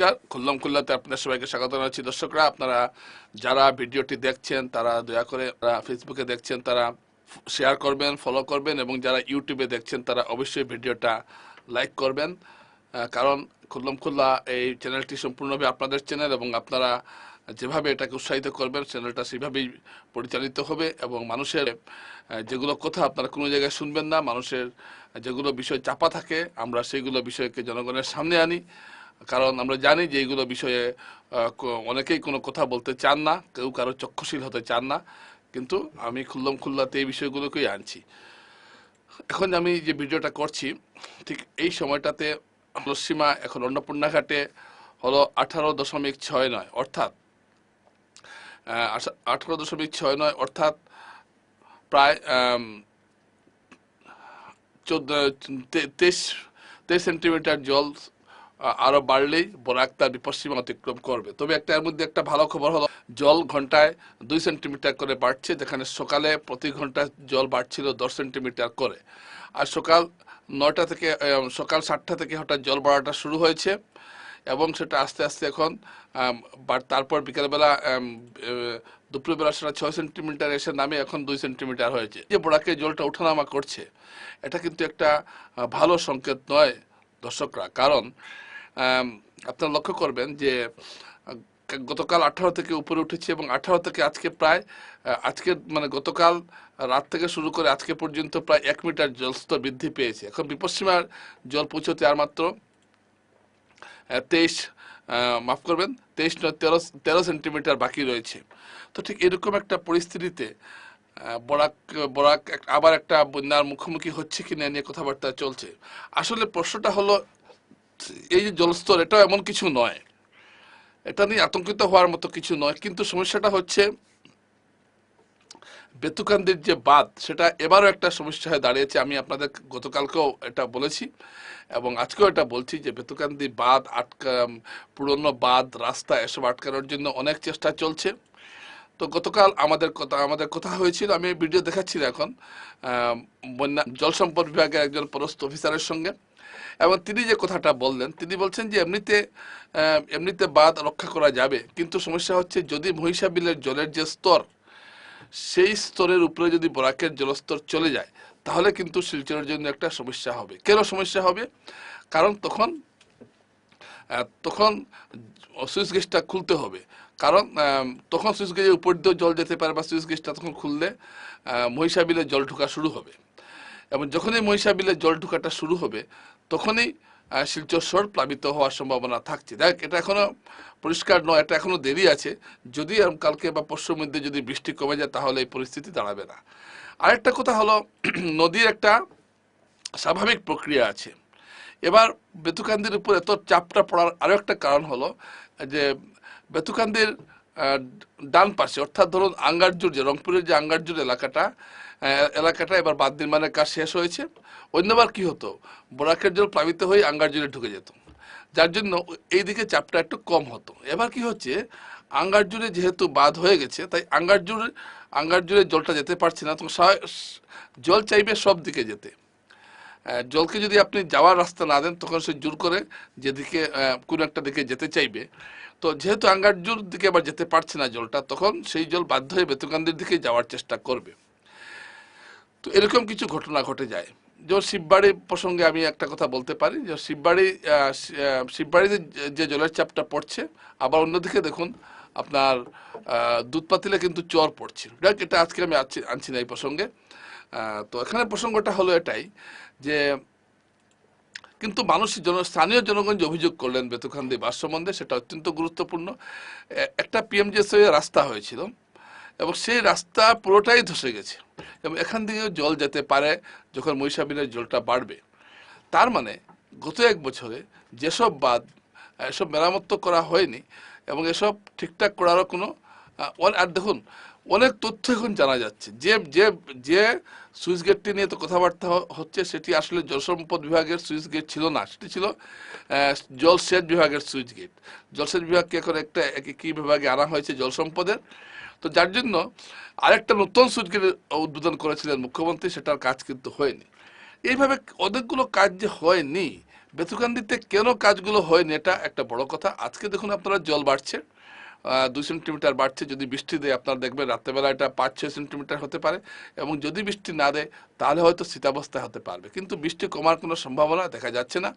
নমস্কার, খুল্লাম খুল্লাতে আপনাদের সবাইকে স্বাগত জানাচ্ছি। দর্শকরা, আপনারা যারা ভিডিওটি দেখছেন, তারা দয়া করে ফেসবুকে দেখছেন, তারা শেয়ার করবেন ফলো করবেন এবং যারা ইউটিউবে দেখছেন, তারা অবশ্যই ভিডিওটা লাইক করবেন। কারণ খুল্লাম খুল্লা এই চ্যানেলটি সম্পূর্ণভাবে আপনাদের চ্যানেল এবং আপনারা যেভাবে এটাকে উৎসাহিত করবেন চ্যানেলটা সেভাবেই পরিচালিত হবে এবং মানুষের যেগুলো কথা আপনারা কোনো জায়গায় শুনবেন না, মানুষের যেগুলো বিষয় চাপা থাকে, আমরা সেইগুলো বিষয়কে জনগণের সামনে আনি। কারণ আমরা জানি যে এইগুলো বিষয়ে অনেকেই কোনো কথা বলতে চান না, কেউ কারও চক্ষুশীল হতে চান না, কিন্তু আমি খুল্লম খুল্লাতে এই বিষয়গুলোকেই আনছি। এখন আমি যে ভিডিওটা করছি, ঠিক এই সময়টাতে পশ্চিমা এখন অন্নপূর্ণা ঘাটে হলো আঠারো দশমিক ছয় নয়, অর্থাৎ আঠারো দশমিক ছয় নয়, অর্থাৎ প্রায় চোদ্দ, তেইশ তেইশ সেন্টিমিটার জল আ- আরও বাড়লেই বরাক তার বিপদসীমা অতিক্রম করবে। তবে একটা এর মধ্যে একটা ভালো খবর হলো, জল ঘন্টায় দুই সেন্টিমিটার করে বাড়ছে, যেখানে সকালে প্রতি ঘন্টায় জল বাড়ছিল দশ সেন্টিমিটার করে। আর সকাল নয়টা থেকে সকাল সাতটা থেকে হঠাৎ জল বাড়াটা শুরু হয়েছে এবং সেটা আস্তে আস্তে এখন তারপর বিকেলবেলা দুপুরবেলা সেটা ছয় সেন্টিমিটার এসে নামে এখন দুই সেন্টিমিটার হয়েছে। যে বোড়াকে জলটা ওঠানামা করছে, এটা কিন্তু একটা ভালো সংকেত নয় দর্শকরা। কারণ আপনারা লক্ষ্য করবেন যে গতকাল আঠারো থেকে উপরে উঠেছে এবং আঠারো থেকে আজকে প্রায় আজকে মানে গতকাল রাত থেকে শুরু করে আজকে পর্যন্ত প্রায় এক মিটার জলস্তর বৃদ্ধি পেয়েছে। এখন বিপদসীমার জল পৌঁছতে আর মাত্র তেইশ মাফ করবেন, তেইশ নয়, তেরো তেরো সেন্টিমিটার বাকি রয়েছে। তো ঠিক এরকম একটা পরিস্থিতিতে বরাক বরাক আবার একটা বন্যার মুখোমুখি হচ্ছে কিনা নিয়ে কথাবার্তা চলছে। আসলে প্রশ্নটা হলো এই যে জলস্তর এটাও এমন কিছু নয়। এটা নিয়ে আতঙ্কিত হওয়ার মতো কিছু নয়। কিন্তু সমস্যাটা হচ্ছে, বেতুকান্দির যে বাঁধ, সেটা এবারও একটা সমস্যা হয়ে দাঁড়িয়েছে। আমি আপনাদের গতকালকেও এটা বলেছি এবং আজকেও এটা বলছি যে বেতুকান্দি বাঁধ আটকা, পুরনো বাঁধ, রাস্তা, এসব আটকানোর জন্য অনেক চেষ্টা চলছে। তো গতকাল আমাদের কথা আমাদের কথা হয়েছিল, আমি ভিডিও দেখাচ্ছি এখন বন্যা, জল সম্পদ বিভাগের একজন পরস্ত অফিসারের সঙ্গে। এবং তিনি যে কথাটা বললেন তিনি বলছেন যে এমনিতে এমনিতে বাঁধ রক্ষা করা যাবে কিন্তু সমস্যা হচ্ছে যদি মহিষাবিলের জলের যে স্তর সেই স্তরের উপরে যদি বরাকের জলস্তর চলে যায় তাহলে কিন্তু শিলচরের জন্য একটা সমস্যা হবে। কেন সমস্যা হবে? কারণ তখন তখন সুইচ গেটটা খুলতে হবে। কারণ তখন সুইচ গেটের উপর দিয়েও জল যেতে পারে বা সুইচ গেটটা তখন খুললে আহ, মহিষাবিলে জল ঢোকা শুরু হবে। এবং যখনই মহিষাবিলে জল ঢোকাটা শুরু হবে তখনই শিলচর প্লাবিত হওয়ার সম্ভাবনা থাকছে। দেখ, এটা এখনও পরিষ্কার নয়, এটা এখনও দেরি আছে। যদি কালকে বা পরশুর মধ্যে যদি বৃষ্টি কমে যায়, তাহলে এই পরিস্থিতি দাঁড়াবে না। আরেকটা কথা হলো, নদীর একটা স্বাভাবিক প্রক্রিয়া আছে। এবার বেতুকান্দির উপর এত চাপটা পড়ার আরও একটা কারণ হলো, যে বেতুকান্দির ডান পাশে, অর্থাৎ ধরুন আঙ্গারজুর যে রংপুরের যে আঙ্গারজুর এলাকাটা এলাকাটা এবার বাদ নির্মাণের কাজ শেষ হয়েছে। অন্যবার কি হতো, বরাকের জল প্লাবিত হয়ে আঙ্গারজুরে ঢুকে যেত। যার জন্য এই দিকে চাপটা একটু কম হতো। এবার কি হচ্ছে আঙ্গারজুরে যেহেতু বাদ হয়ে গেছে, তাই আঙ্গারজুর আঙ্গারজুরে জলটা যেতে পারছে না তো স্বাভাবিক- জল চাইবে সব দিকে যেতে। জলকে যদি আপনি যাওয়ার রাস্তা না দেন, তখন সে জোর করে যেদিকে কোনো একটা দিকে যেতে চাইবে। তো যেহেতু আঙ্গারজুর দিকে আবার যেতে পারছে না জলটা, তখন সেই জল বাধ্য হয়ে বেতুকান্দির দিকে যাওয়ার চেষ্টা করবে। তো এরকম কিছু ঘটনা ঘটে যায়। যেমন শিববাড়ি প্রসঙ্গে আমি একটা কথা বলতে পারি, যে শিববাড়ি শিববাড়িতে যে- যে জলের চাপটা পড়ছে, আবার অন্যদিকে দেখুন আপনার দুধ পাতিলে কিন্তু চর পড়ছে এটা আজকে আমি আনছি না এই প্রসঙ্গে। তো এখানে প্রসঙ্গটা হলো এটাই, যে কিন্তু মানুষ জন, স্থানীয় জনগণ যে অভিযোগ করলেন বেতুখান্দি বাস সম্বন্ধে, সেটা অত্যন্ত গুরুত্বপূর্ণ। একটা পিএমজিএস রাস্তা হয়েছিল, এবং সেই রাস্তা পুরোটাই ধসে গেছে। এবং এখান থেকেও জল যেতে পারে যখন মহিষাবিনের জলটা বাড়বে। তার মানে গত এক বছরে যেসব বাদ এসব মেরামত করা হয়নি এবং এসব ঠিকঠাক করারও কোনো আর দেখুন অনেক তথ্য এখন জানা যাচ্ছে। যে যে যে সুইচ গেটটি নিয়ে তো কথাবার্তা হচ্ছে, সেটি আসলে জলসম্পদ বিভাগের সুইচ গেট ছিল না। সেটি ছিল জলসেচ বিভাগের সুইচ গেট। জলসেচ বিভাগকে এখন একটা, এক- কি বিভাগে আনা হয়েছে জলসম্পদের তো যার জন্য আরেকটা নতুন সুইচ গেট উদ্বোধন করেছিলেন মুখ্যমন্ত্রী, সেটার কাজ কিন্তু হয়নি। এইভাবে অনেকগুলো কাজ যে হয়নি বেতুকান্দিতে কেন কাজগুলো হয়নি, এটা একটা বড় কথা। আজকে দেখুন আপনারা জল বাড়ছে। দুই সেন্টিমিটার বাড়ছে, যদি বৃষ্টি দেয়, আপনারা দেখবেন রাত্রেবেলা এটা পাঁচ, ছয় সেন্টিমিটার হতে পারে। এবং যদি বৃষ্টি না দেয়, তাহলে হয়তো শীতাবস্থায় হতে পারবে। কিন্তু বৃষ্টি কমার কোনো সম্ভাবনা দেখা যাচ্ছে না।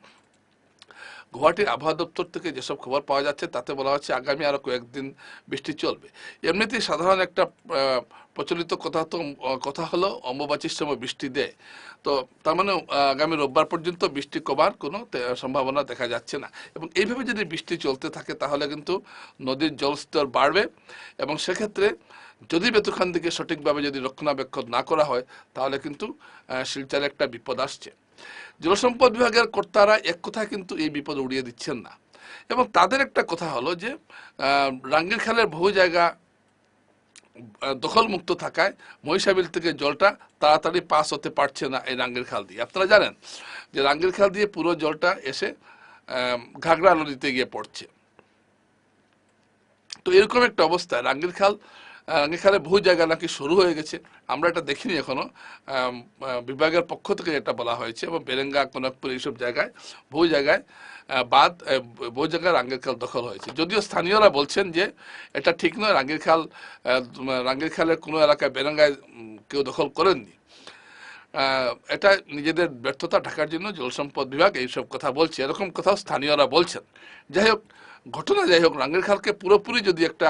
গুয়াহাটির আবহাওয়া দপ্তর থেকে যেসব খবর পাওয়া যাচ্ছে, তাতে বলা হচ্ছে আগামী আরও কয়েকদিন বৃষ্টি চলবে। এমনিতেই সাধারণ একটা প্রচলিত কথা তো কথা হলো অম্বুবাচীর সময় বৃষ্টি দেয়। তো তার মানে আগামী রোববার পর্যন্ত বৃষ্টি কমার কোনো সম্ভাবনা দেখা যাচ্ছে না। এবং এইভাবে যদি বৃষ্টি চলতে থাকে, তাহলে কিন্তু নদীর জলস্তর বাড়বে। এবং সেক্ষেত্রে যদি বেতুখান দিকে সঠিকভাবে যদি রক্ষণাবেক্ষণ না করা হয়, তাহলে কিন্তু শিলচরে একটা বিপদ আসছে। জলসম্পদ বিভাগের কর্তারা এক কথায় কিন্তু এই বিপদ উড়িয়ে দিচ্ছেন না। এবং তাদের একটা কথা হলো যে রাঙ্গির খালের বহু জায়গা দখলমুক্ত থাকায় মহিষাবিল থেকে জলটা তাড়াতাড়ি পাস হতে পারছে না এই রাঙ্গির খাল দিয়ে। আপনারা জানেন যে রাঙ্গির খাল দিয়ে পুরো জলটা এসে ঘাগড়া নদীতে গিয়ে পড়ছে। তো এরকম একটা অবস্থা। রাঙ্গির খাল খালে বহু জায়গা নাকি শুরু হয়ে গেছে। আমরা এটা দেখিনি এখনও। বিভাগের পক্ষ থেকে এটা বলা হয়েছে এবং বেরেঙ্গা কনকপুর এইসব জায়গায়, বহু জায়গায় বাদ বহু জায়গায় রাঙ্গের খাল দখল হয়েছে। যদিও স্থানীয়রা বলছেন যে এটা ঠিক নয়, রাঙ্গের খাল রাঙ্গের খালের কোনো এলাকায় বেরেঙ্গায় কেউ দখল করেননি। এটা নিজেদের ব্যর্থতা ঢাকার জন্য জলসম্পদ বিভাগ এইসব কথা বলছে। এরকম কথাও স্থানীয়রা বলছেন। যাই হোক, ঘটনা যাই হোক, রাঙ্গের খালকে পুরোপুরি যদি একটা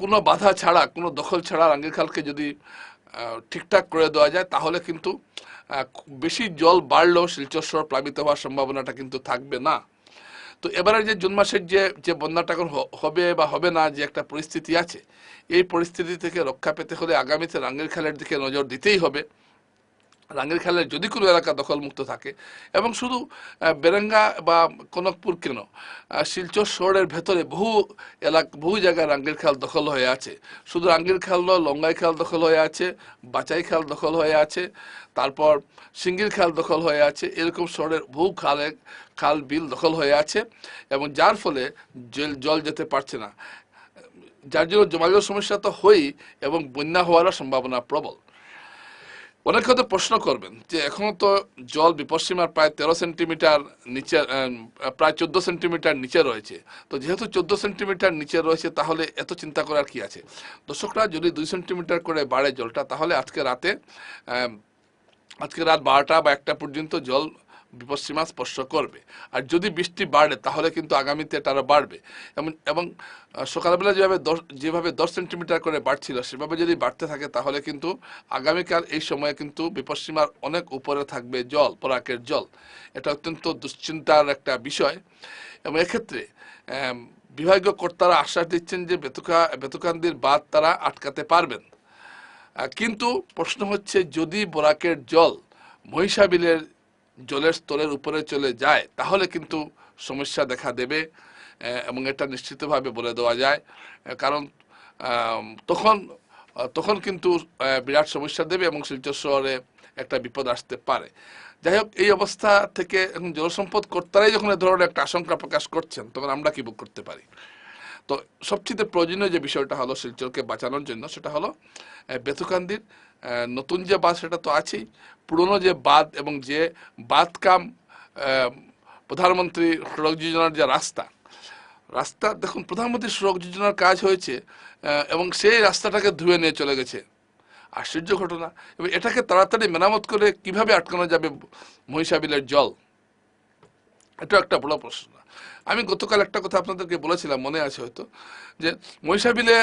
কোনো বাধা ছাড়া, কোনো দখল ছাড়া রাঙ্গের খালকে যদি ঠিকঠাক করে দেওয়া যায়, তাহলে কিন্তু বেশি জল বাড়লেও শিলচর প্লাবিত হওয়ার সম্ভাবনাটা কিন্তু থাকবে না। তো এবারে যে জুন মাসের যে যে বন্যাটা এখন হবে বা হবে না যে একটা পরিস্থিতি আছে, এই পরিস্থিতি থেকে রক্ষা পেতে হলে আগামীতে রাঙ্গের খালের দিকে নজর দিতেই হবে। রাঙ্গের খালের যদি কোনো এলাকা দখলমুক্ত থাকে, এবং শুধু বেরেঙ্গা বা কনকপুর কেন? শিলচর শহরের ভেতরে বহু এলাকা, বহু জায়গায় রাঙ্গের খেল দখল হয়ে আছে। শুধু রাঙ্গের খেল নয় লঙ্গাই খাল দখল হয়ে আছে বাচাই খেল দখল হয়ে আছে, তারপর সিঙ্গির খাল দখল হয়ে আছে, এরকম শহরের বহু খালে, খাল বিল দখল হয়ে আছে, এবং যার ফলে জল জল যেতে পারছে না। যার জন্য জমাজল সমস্যা তো হয়ই, এবং বন্যা হওয়ারও সম্ভাবনা প্রবল। অনেক হয়তো প্রশ্ন করবেন যে এখনও তো জল বিপশ্চিমার প্রায় তেরো সেন্টিমিটার নিচে প্রায় চোদ্দ সেন্টিমিটার নিচে রয়েছে। তো যেহেতু চোদ্দ সেন্টিমিটার নিচে রয়েছে, তাহলে এত চিন্তা করার কি আছে? দর্শকরা, যদি দুই সেন্টিমিটার করে বাড়ে জলটা, তাহলে আজকে রাতে আজকে রাত বারোটা বা একটা পর্যন্ত জল বিপদসীমা স্পর্শ করবে। আর যদি বৃষ্টি বাড়ে, তাহলে কিন্তু আগামীতে এটা আরও বাড়বে। এবং এবং সকালবেলা যেভাবে দশ যেভাবে দশ সেন্টিমিটার করে বাড়ছিল, সেভাবে যদি বাড়তে থাকে, তাহলে কিন্তু আগামীকাল এই সময়ে কিন্তু বিপদসীমার অনেক উপরে থাকবে জল পরাকের জল। এটা অত্যন্ত দুশ্চিন্তার একটা বিষয়। এবং এক্ষেত্রে বিভাগীয় কর্তারা আশ্বাস দিচ্ছেন যে বেতুকা, বেতুকান্দির বাদ তারা আটকাতে পারবেন। কিন্তু প্রশ্ন হচ্ছে, যদি বরাকের জল মহিষাবিলের জলের স্তরের উপরে চলে যায়, তাহলে কিন্তু সমস্যা দেখা দেবে এবং এটা নিশ্চিতভাবে বলে দেওয়া যায়। কারণ তখন তখন কিন্তু বিরাট সমস্যা দেবে এবং শিলচর শহরে একটা বিপদ আসতে পারে। যাই হোক, এই অবস্থা থেকে এখন জলসম্পদ কর্তারাই যখন এ ধরনের একটা আশঙ্কা প্রকাশ করছেন, তখন আমরা কি করতে পারি? তো সবচেয়ে প্রয়োজনীয় যে বিষয়টা হলো শিলচরকে বাঁচানোর জন্য, সেটা হলো বেতুকান্দির নতুন যে বাঁধ সেটা তো আছেই। পুরনো যে বাঁধ এবং যে বাঁধ কাম প্রধানমন্ত্রী সড়ক যোজনার যে রাস্তা রাস্তা দেখুন, প্রধানমন্ত্রী সড়ক যোজনার কাজ হয়েছে এবং সেই রাস্তাটাকে ধুয়ে নিয়ে চলে গেছে। আশ্চর্য ঘটনা। এবং এটাকে তাড়াতাড়ি মেরামত করে কীভাবে আটকানো যাবে মহিষাবিলের জল? এটা একটা বড় প্রশ্ন। আমি গতকাল একটা কথা আপনাদেরকে বলেছিলাম, মনে আছে হয়তো, যে মহিষাবিলে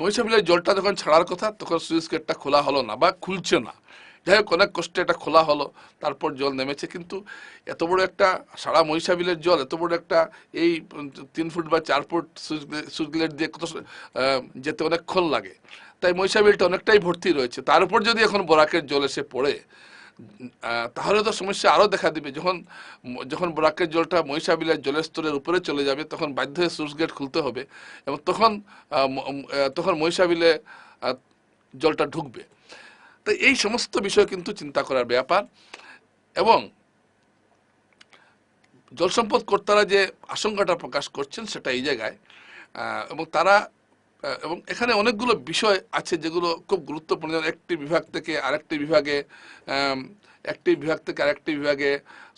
মহিষাবিলের জলটা যখন ছাড়ার কথা, তখন সুইচ গেটটা খোলা হলো না বা খুলছে না। যাই হোক, অনেক কষ্টে এটা খোলা হলো, তারপর জল নেমেছে। কিন্তু এত বড় একটা সারা মহিষাবিলের জল, এত বড় একটা এই তিন ফুট বা চার ফুট সুইচ গেট দিয়ে কত যেতে অনেকক্ষণ লাগে। তাই মহিষাবিলটা অনেকটাই ভর্তি রয়েছে। তার উপর যদি এখন বরাকের জল এসে পড়ে তাহলে তো সমস্যা আরও দেখা দিবে। যখন যখন বরাকের জলটা মহিষাবিলের জলের স্তরের উপরে চলে যাবে, তখন বাধ্য হয়ে সুইচ গেট খুলতে হবে এবং তখন তখন মহিষাবিলে জলটা ঢুকবে। তো এই সমস্ত বিষয় কিন্তু চিন্তা করার ব্যাপার এবং জলসম্পদ কর্তারা যে আশঙ্কাটা প্রকাশ করছেন সেটা এই জায়গায় এবং তারা এবং এখানে অনেকগুলো বিষয় আছে যেগুলো খুব গুরুত্বপূর্ণ। যেমন একটি বিভাগ থেকে আরেকটি বিভাগে একটি বিভাগ থেকে আরেকটি বিভাগে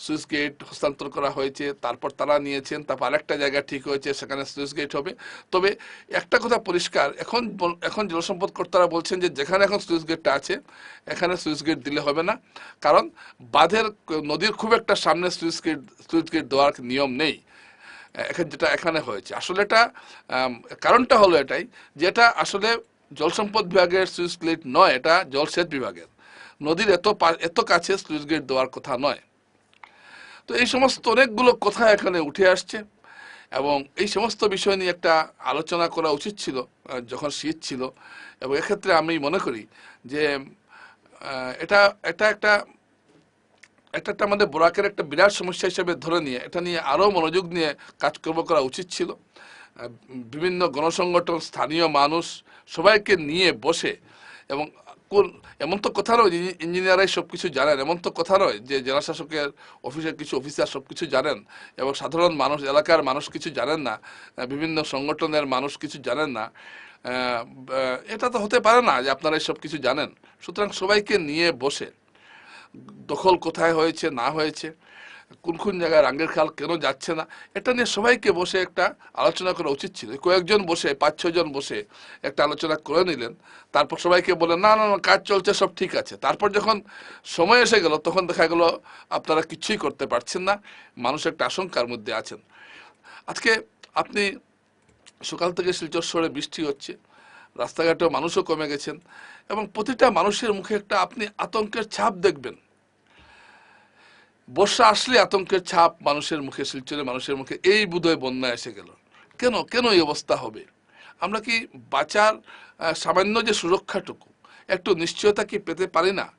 সুইচ গেট হস্তান্তর করা হয়েছে, তারপর তারা নিয়েছেন, তারপর আরেকটা জায়গা ঠিক হয়েছে, সেখানে সুইচ গেট হবে। তবে একটা কথা পরিষ্কার, এখন এখন জলসম্পদ কর্তারা বলছেন যে যেখানে এখন সুইচ গেটটা আছে, এখানে সুইচ গেট দিলে হবে না। কারণ বাঁধের নদীর খুব একটা সামনে সুইচ গেট সুইচ গেট দেওয়ার নিয়ম নেই। এখানে যেটা এখানে হয়েছে। আসলে এটা কারণটা হলো এটাই, যেটা আসলে জলসম্পদ বিভাগের সুইচ গেট নয়, এটা জলসেচ বিভাগের। নদীর এত এত কাছে সুইচ গেট দেওয়ার কথা নয়। তো এই সমস্ত অনেকগুলো কথা এখানে উঠে আসছে এবং এই সমস্ত বিষয় নিয়ে একটা আলোচনা করা উচিত ছিল যখন শীত ছিল। এবং এক্ষেত্রে আমি মনে করি যে এটা এটা একটা এটা একটা আমাদের বোরাকের একটা বিরাট সমস্যা হিসেবে ধরে নিয়ে, এটা নিয়ে আরও মনোযোগ নিয়ে কাজকর্ম করা উচিত ছিল। বিভিন্ন গণসংগঠন, স্থানীয় মানুষ সবাইকে নিয়ে বসে, এবং কোন, এমন তো কথা নয় যে ইঞ্জিনিয়ারাই সব কিছু জানেন, এমন তো কথা নয় যে জেলা শাসকের অফিসের কিছু অফিসার সব কিছু জানেন, এবং সাধারণ মানুষ, এলাকার মানুষ কিছু জানেন না বিভিন্ন সংগঠনের মানুষ কিছু জানেন না। এটা তো হতে পারে না যে আপনারা সব কিছু জানেন। সুতরাং সবাইকে নিয়ে বসে দখল কোথায় হয়েছে না হয়েছে কোন কোন জায়গায় রাঙ্গের খাল কেন যাচ্ছে না এটা নিয়ে সবাইকে বসে একটা আলোচনা করা উচিত ছিল। কয়েকজন বসে পাঁচ ছজন বসে একটা আলোচনা করে নিলেন। তারপর সবাইকে বলেন না না না, কাজ চলছে সব ঠিক আছে। তারপর যখন সময় এসে গেল তখন দেখা গেল আপনারা কিছুই করতে পারছেন না মানুষ একটা আশঙ্কার মধ্যে আছেন। আজকে আপনি সকাল থেকে শিলচর শহরে বৃষ্টি হচ্ছে রাস্তাঘাটেও মানুষও কমে গেছেন। এবং প্রতিটা মানুষের মুখে একটা আপনি আতঙ্কের ছাপ দেখবেন। বর্ষা আসলে আতঙ্কের ছাপ মানুষের মুখে, শিলচরে মানুষের মুখে, এই বোধহয় বন্যা এসে গেল। কেন? কেন এই অবস্থা হবে? আমরা কি বাঁচার সামান্য যে সুরক্ষাটুকু, একটু নিশ্চয়তা কি পেতে পারি না?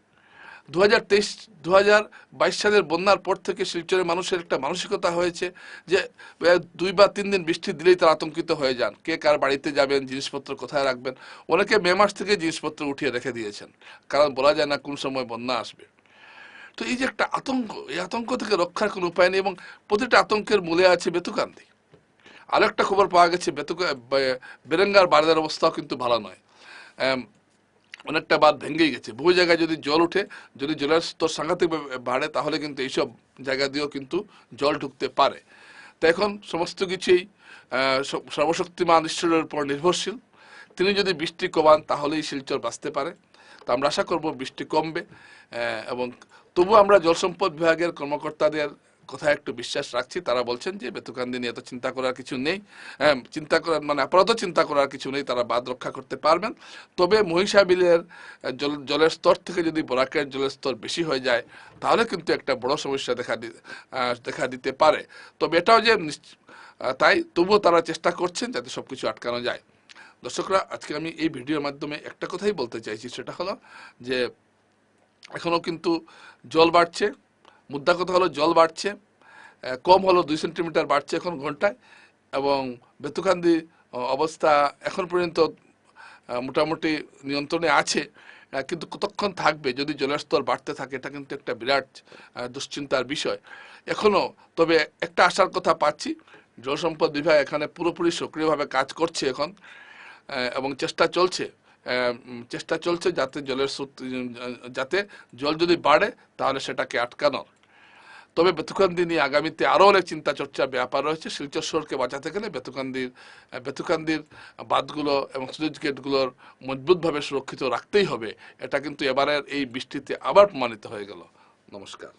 দু হাজার তেইশ দু হাজার বাইশ সালের বন্যার পর থেকে শিলচরের মানুষের একটা মানসিকতা হয়েছে যে দুই বা তিন দিন বৃষ্টি দিলেই তারা আতঙ্কিত হয়ে যান। কে কার বাড়িতে যাবেন, জিনিসপত্র কোথায় রাখবেন? অনেকে মে মাস থেকে জিনিসপত্র উঠিয়ে রেখে দিয়েছেন। কারণ বলা যায় না কোন সময় বন্যা আসবে। তো এই যে একটা আতঙ্ক, এই আতঙ্ক থেকে রক্ষার কোনো উপায় নেই এবং প্রতিটা আতঙ্কের মূলে আছে বেতুকান্দি। আরও একটা খবর পাওয়া গেছে, বেতুকা বেরেঙ্গার বাড়ির অবস্থাও কিন্তু ভালো নয়। অনেকটা বাদ ভেঙেই গেছে। বহু জায়গায় যদি জল উঠে যদি জলের স্তর সাংঘাতিক বাড়ে, তাহলে কিন্তু এইসব জায়গা দিয়েও কিন্তু জল ঢুকতে পারে। তো এখন সমস্ত কিছুই সর্বশক্তিমান ঈশ্বরের উপর নির্ভরশীল। তিনি যদি বৃষ্টি কমান, তাহলেই শিলচর বাঁচতে পারে। তো আমরা আশা করব বৃষ্টি কমবে এবং তবু আমরা জলসম্পদ বিভাগের কর্মকর্তাদের কথা একটু বিশ্বাস রাখছি তারা বলছেন যে বেতুকান্দি নিয়ে এত চিন্তা করার কিছু নেই। হ্যাঁ, চিন্তা করার মানে আপাতত চিন্তা করার কিছু নেই তারা বাদ রক্ষা করতে পারবেন। তবে মহিষাবিলের জল জলের স্তর থেকে যদি বরাকের জলের স্তর বেশি হয়ে যায় তাহলে কিন্তু একটা বড় সমস্যা দেখা দেখা দিতে পারে। তবে এটাও যে তাই তবুও তারা চেষ্টা করছেন যাতে সব কিছু আটকানো যায়। দর্শকরা আজকে আমি এই ভিডিওর মাধ্যমে একটা কথাই বলতে চাইছি সেটা হলো যে এখনও কিন্তু জল বাড়ছে মুদ্রা কথা হলো? জল বাড়ছে কম হলো দুই সেন্টিমিটার বাড়ছে এখন ঘন্টায়, এবং বেতুকান্দি অবস্থা এখন পর্যন্ত মোটামুটি নিয়ন্ত্রণে আছে কিন্তু কতক্ষণ থাকবে যদি জলের স্তর বাড়তে থাকে? এটা কিন্তু একটা বিরাট দুশ্চিন্তার বিষয়। এখনও তবে একটা আশার কথা পাচ্ছি জলসম্পদ বিভাগ এখানে পুরোপুরি সক্রিয়ভাবে কাজ করছে এখন এবং চেষ্টা চলছে। চেষ্টা চলছে যাতে জলের স্রোত- যাতে জল যদি বাড়ে, তাহলে সেটাকে আটকানোর তবে বেতুকান্দি নিয়ে আগামীতে আরও অনেক চিন্তা চর্চা ব্যাপার রয়েছে। শিলচর শহরকে বাঁচাতে গেলে বেতুকান্দির বেতুকান্দির বাঁধগুলো এবং সুইচ গেটগুলোর মজবুতভাবে সুরক্ষিত রাখতেই হবে। এটা কিন্তু এবারের এই বৃষ্টিতে আবার প্রমাণিত হয়ে গেল। নমস্কার।